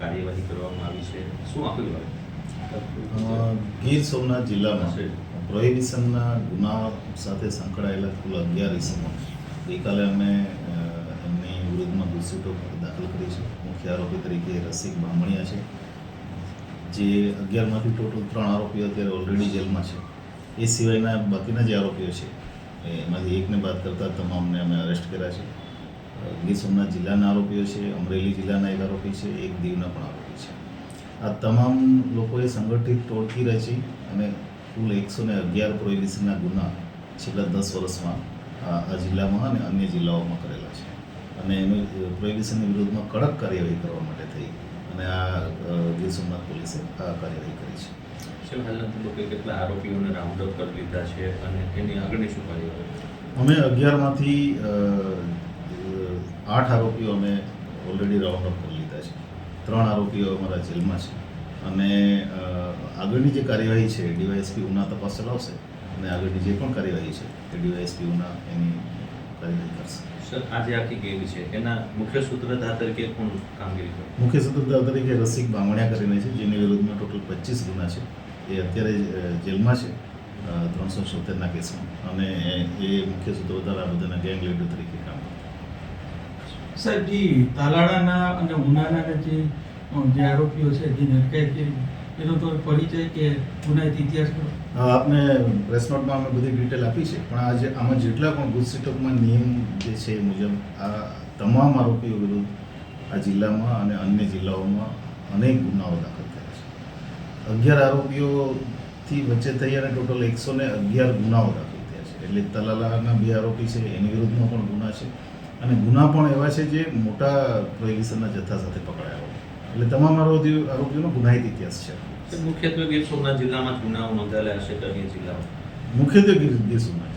કાર્યવાહી કરવામાં આવી છે. શું આખું ગીર સોમનાથ જિલ્લામાં પ્રોહિબિશનના ગુના સાથે સંકળાયેલા કુલ અગિયાર ઇસમો ગઈકાલે અમે એમની વિરુદ્ધમાં ગુસ્સીટો દાખલ કરી છે. મુખ્ય આરોપી તરીકે રસિક બામણિયા છે. જે અગિયારમાંથી ટોટલ ત્રણ આરોપીઓ અત્યારે ઓલરેડી જેલમાં છે. એ સિવાયના બાકીના જે આરોપીઓ છે એમાંથી એકને બાદ કરતાં તમામને અમે અરેસ્ટ કર્યા છે. ગીર સોમનાથ જિલ્લાના આરોપીઓ છે અમરેલી જિલ્લાના એક આરોપી છે એક દીવના પણ આરોપી છે. આ તમામ લોકોએ સંગઠિત ટોળકી રચી અને કુલ એકસો ને અગિયાર પ્રોહિબિશનના ગુના છેલ્લા દસ વર્ષમાં આ જિલ્લામાં અને અન્ય જિલ્લાઓમાં કરેલા છે. અને એનું પ્રોહિબિશનની વિરુદ્ધમાં કડક કાર્યવાહી કરવા માટે થઈ અને આ ગીર સોમનાથ પોલીસે આ કાર્યવાહી કરી છે. છે હાલના તબક્કે કેટલા આરોપીઓને રાઉન્ડ અપ કરી લીધા છે અને એની આગળની શું કાર્યવાહી? અમે અગિયારમાંથી આઠ આરોપીઓ અમે ઓલરેડી રાઉન્ડ અપ કરી લીધા છે. ત્રણ આરોપીઓ અમારા જેલમાં છે. અને આગળની જે કાર્યવાહી છે ડીવાયએસપી ઉના તપાસ ચલાવશે અને આગળની જે પણ કાર્યવાહી છે એ ડીવાયએસપી ઉના એની કાર્યવાહી કરશે. સર આજે આખી ગેમ છે એના મુખ્ય સૂત્રધાર તરીકે કોણ કામગીરી કરે? મુખ્ય સૂત્રધાર તરીકે રસિક બામણિયા કરીને છે જેની વિરુદ્ધમાં ટોટલ પચીસ ગુના છે. એ અત્યારે જેલમાં છે ત્રણસો છોતેરના કેસમાં. અને એ મુખ્ય સૂત્રધાર આ બધાના ગેંગ લીડર તરીકે કામ. સાહેબ, જે તાલાળાના અને ઉનાના જે જે આરોપીઓ છે, જે નરકાય છે, એનો તો પરિચય કે ગુનાહિત ઇતિહાસ આપને પ્રેસ નોટમાં અમે બધી ડિટેલ આપી છે, પણ આજે આમાં જેટલા પણ ગુજસીટોકમાં નિયમ જે છે એ મુજબ આ તમામ આરોપીઓ વિરુદ્ધ આ જિલ્લામાં અને અન્ય જિલ્લાઓમાં અનેક ગુનાઓ દાખલ થયા છે. અગિયાર આરોપીઓથી વચ્ચે થઈ અને ટોટલ એકસો ને અગિયાર ગુનાઓ દાખલ થયા છે. એટલે તલાલાના બે આરોપી છે, એની વિરુદ્ધમાં પણ ગુના છે. અને ગુના પણ એવા છે જે મોટા પ્રોહિબિશનના જથ્થા સાથે પકડાયા હોય. એટલે તમામ આરોપીઓ આરોપીઓનો ગુનાહિત ઇતિહાસ છે. મુખ્યત્વે ગીર સોમનાથ જિલ્લામાં ગુનાઓ નોંધાયેલા હશે અન્ય જિલ્લાઓ મુખ્યત્વે ગીર સોમનાથ